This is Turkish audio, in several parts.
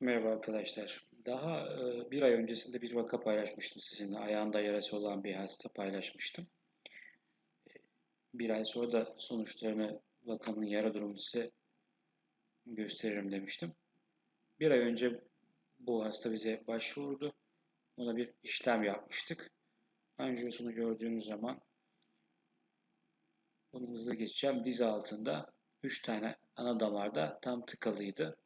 Merhaba arkadaşlar. Daha e, bir ay öncesinde bir vaka paylaşmıştım sizinle. Ayağında yarası olan bir hasta paylaşmıştım. Bir ay sonra da sonuçlarını vakanın yara durumunu size gösteririm demiştim. Bir ay önce bu hasta bize başvurdu. Ona bir işlem yapmıştık. Anjiyosunu gördüğünüz zaman bunu hızlı geçeceğim. Diz altında 3 tane ana damarda tam tıkalıydı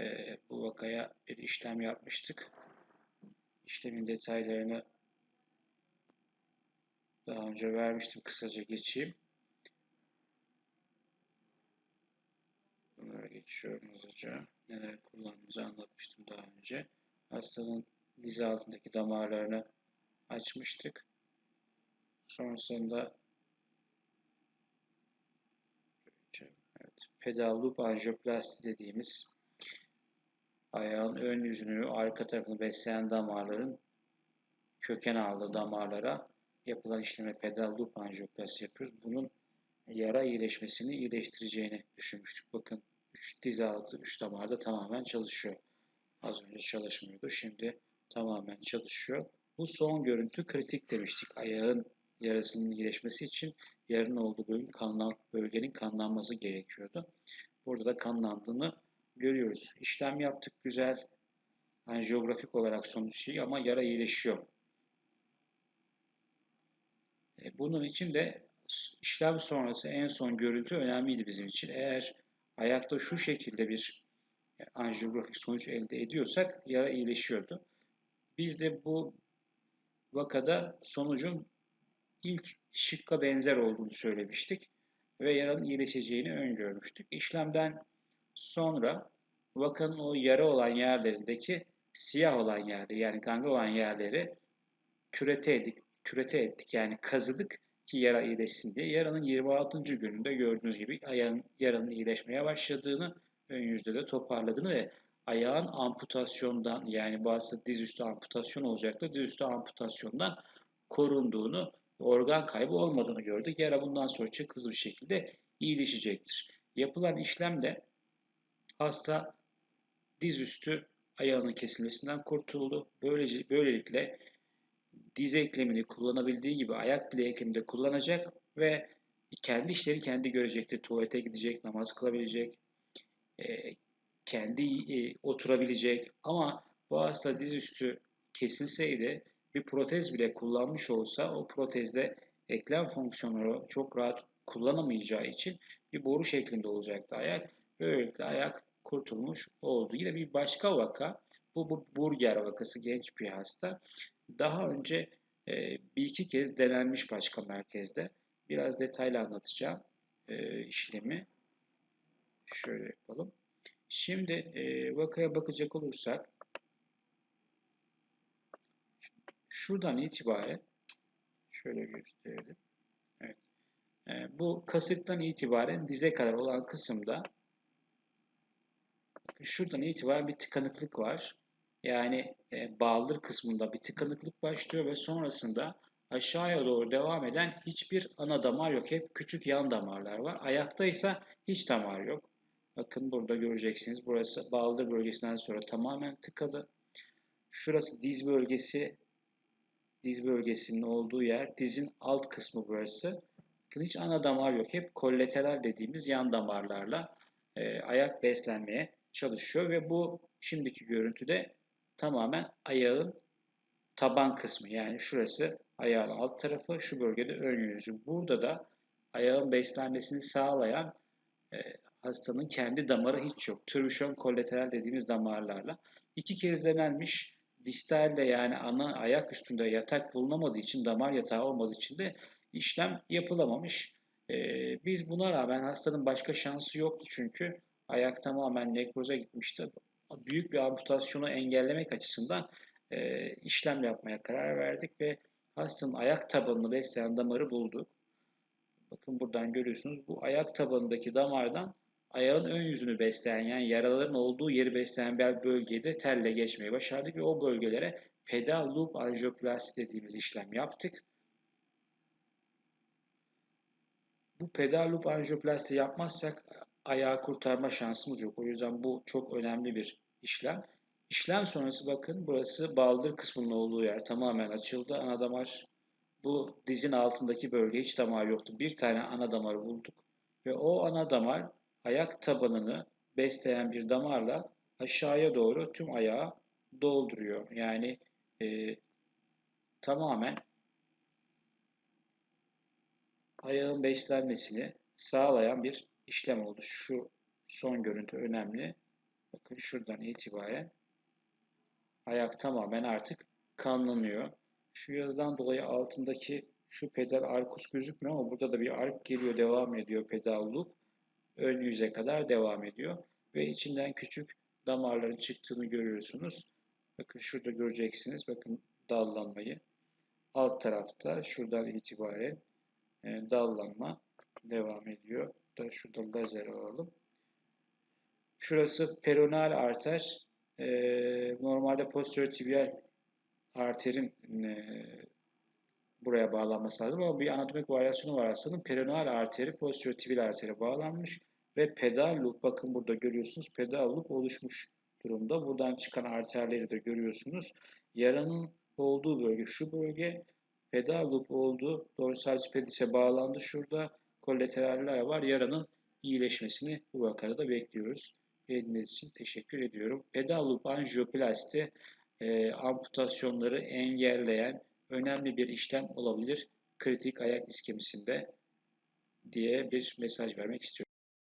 e, bu vakaya bir işlem yapmıştık. İşlemin detaylarını daha önce vermiştim. Kısaca geçeyim. Bunlara geçiyorum hızlıca. Neler kullandığımızı anlatmıştım daha önce. Hastanın diz altındaki damarlarını açmıştık. Sonrasında evet, pedal loop anjiyoplasti dediğimiz ayağın ön yüzünü, arka tarafını besleyen damarların köken aldığı damarlara yapılan işleme pedal loop anjioplasti yapıyoruz. Bunun yara iyileşmesini iyileştireceğini düşünmüştük. Bakın 3 diz altı 3 damarda tamamen çalışıyor. Az önce çalışmıyordu. Şimdi tamamen çalışıyor. Bu son görüntü kritik demiştik. Ayağın yarasının iyileşmesi için yarın olduğu bölüm kanlan, bölgenin kanlanması gerekiyordu. Burada da kanlandığını görüyoruz. İşlem yaptık güzel. Yani jeografik olarak sonuç iyi ama yara iyileşiyor. E, bunun için de işlem sonrası en son görüntü önemliydi bizim için. Eğer ayakta şu şekilde bir anjiyografik sonuç elde ediyorsak yara iyileşiyordu. Biz de bu vakada sonucun ilk şıkka benzer olduğunu söylemiştik ve yaranın iyileşeceğini öngörmüştük. İşlemden Sonra vakanın o yara olan yerlerindeki siyah olan yerleri yani gangre olan yerleri kürete ettik, kürete ettik yani kazıdık ki yara iyileşsin diye. Yaranın 26. gününde gördüğünüz gibi ayağın yaranın iyileşmeye başladığını, ön yüzde de toparladığını ve ayağın amputasyondan yani bazı dizüstü amputasyon olacaktı. Dizüstü amputasyondan korunduğunu, organ kaybı olmadığını gördük. Yara bundan sonra çok hızlı bir şekilde iyileşecektir. Yapılan işlemde Hasta dizüstü ayağının kesilmesinden kurtuldu. Böylece, böylelikle diz eklemini kullanabildiği gibi ayak bile eklemini de kullanacak ve kendi işleri kendi görecekti. Tuvalete gidecek, namaz kılabilecek, e, kendi e, oturabilecek. Ama bu hasta dizüstü kesilseydi bir protez bile kullanmış olsa o protezde eklem fonksiyonları çok rahat kullanamayacağı için bir boru şeklinde olacaktı ayak. Böylelikle ayak kurtulmuş oldu. Yine bir başka vaka, bu, bu burger vakası genç bir hasta. Daha önce e, bir iki kez denenmiş başka merkezde. Biraz detaylı anlatacağım e, işlemi. Şöyle yapalım. Şimdi e, vakaya bakacak olursak, şuradan itibaren şöyle gösterelim. Evet. E, bu kasıktan itibaren dize kadar olan kısımda şuradan itibaren bir tıkanıklık var. Yani e, baldır kısmında bir tıkanıklık başlıyor ve sonrasında aşağıya doğru devam eden hiçbir ana damar yok. Hep küçük yan damarlar var. Ayakta ise hiç damar yok. Bakın burada göreceksiniz. Burası baldır bölgesinden sonra tamamen tıkalı. Şurası diz bölgesi. Diz bölgesinin olduğu yer. Dizin alt kısmı burası. Bakın hiç ana damar yok. Hep kollateral dediğimiz yan damarlarla e, ayak beslenmeye çalışıyor ve bu şimdiki görüntüde tamamen ayağın taban kısmı yani şurası ayağın alt tarafı şu bölgede ön yüzü. Burada da ayağın beslenmesini sağlayan e, hastanın kendi damarı hiç yok. Trübüşon kollateral dediğimiz damarlarla. iki kez denenmiş distalde yani ana ayak üstünde yatak bulunamadığı için damar yatağı olmadığı için de işlem yapılamamış. Ee, biz buna rağmen hastanın başka şansı yoktu çünkü ayak tamamen nekroza gitmişti. Büyük bir amputasyonu engellemek açısından e, işlem yapmaya karar verdik ve hastanın ayak tabanını besleyen damarı bulduk. Bakın buradan görüyorsunuz bu ayak tabanındaki damardan ayağın ön yüzünü besleyen yani yaraların olduğu yeri besleyen bir bölgeyi de telle geçmeyi başardık ve o bölgelere pedal loop anjioplasti dediğimiz işlem yaptık. Bu pedal loop anjioplasti yapmazsak ayağı kurtarma şansımız yok. O yüzden bu çok önemli bir işlem. İşlem sonrası bakın burası baldır kısmının olduğu yer tamamen açıldı. Ana damar bu dizin altındaki bölge hiç damar yoktu. Bir tane ana damarı bulduk ve o ana damar ayak tabanını besleyen bir damarla aşağıya doğru tüm ayağı dolduruyor. Yani e, tamamen ayağın beslenmesini sağlayan bir işlem oldu. Şu son görüntü önemli. Bakın şuradan itibaren ayak tamamen artık kanlanıyor. Şu yazıdan dolayı altındaki şu pedal arkus gözükmüyor ama burada da bir ark geliyor, devam ediyor pedal loop. Ön yüze kadar devam ediyor. Ve içinden küçük damarların çıktığını görüyorsunuz. Bakın şurada göreceksiniz. Bakın dallanmayı. Alt tarafta şuradan itibaren e, dallanma devam ediyor. Da şurada lazer alalım. Şurası peronal arter. E, normalde posterior arterin e, buraya bağlanması lazım ama bir anatomik varyasyonu var hastanın. Peronal arteri posterior artere bağlanmış ve pedal loop bakın burada görüyorsunuz pedal loop oluşmuş durumda. Buradan çıkan arterleri de görüyorsunuz. Yaranın olduğu bölge şu bölge. Pedal loop oldu. Dorsal pedise bağlandı şurada. Kolateraller var. Yaranın iyileşmesini bu vakada da bekliyoruz. Dinlediğiniz için teşekkür ediyorum. Pedal loop e, amputasyonları engelleyen önemli bir işlem olabilir kritik ayak iskemisinde diye bir mesaj vermek istiyorum.